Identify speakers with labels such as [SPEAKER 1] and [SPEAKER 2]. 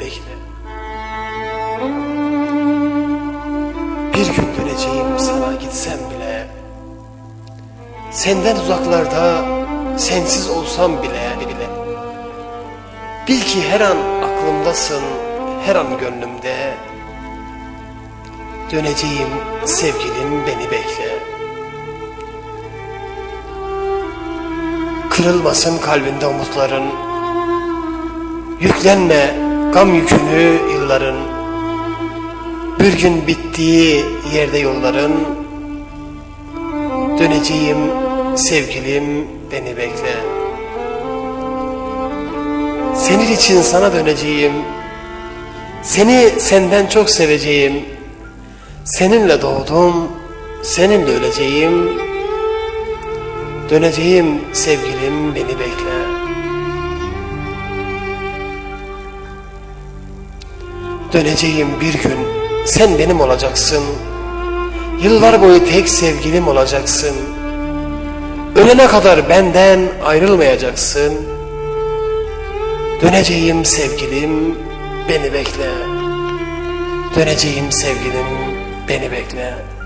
[SPEAKER 1] bekle. Bir gün döneceğim sana gitsem bile. Senden uzaklarda sensiz olsam bile bile. Bil ki her an aklımdasın, her an gönlümde. Döneceğim sevgilim beni bekle. Kırılmasın kalbinde umutların. Yüklenme gam yükünü yılların. Bir gün bittiği yerde yolların. Döneceğim sevgilim beni bekle. Senin için sana döneceğim. Seni senden çok seveceğim. Seninle doğdum, seninle öleceğim. Döneceğim sevgilim beni bekle. Döneceğim bir gün sen benim olacaksın. Yıllar boyu tek sevgilim olacaksın. Ölene kadar benden ayrılmayacaksın. Döneceğim sevgilim beni bekle. Döneceğim sevgilim beni bekle.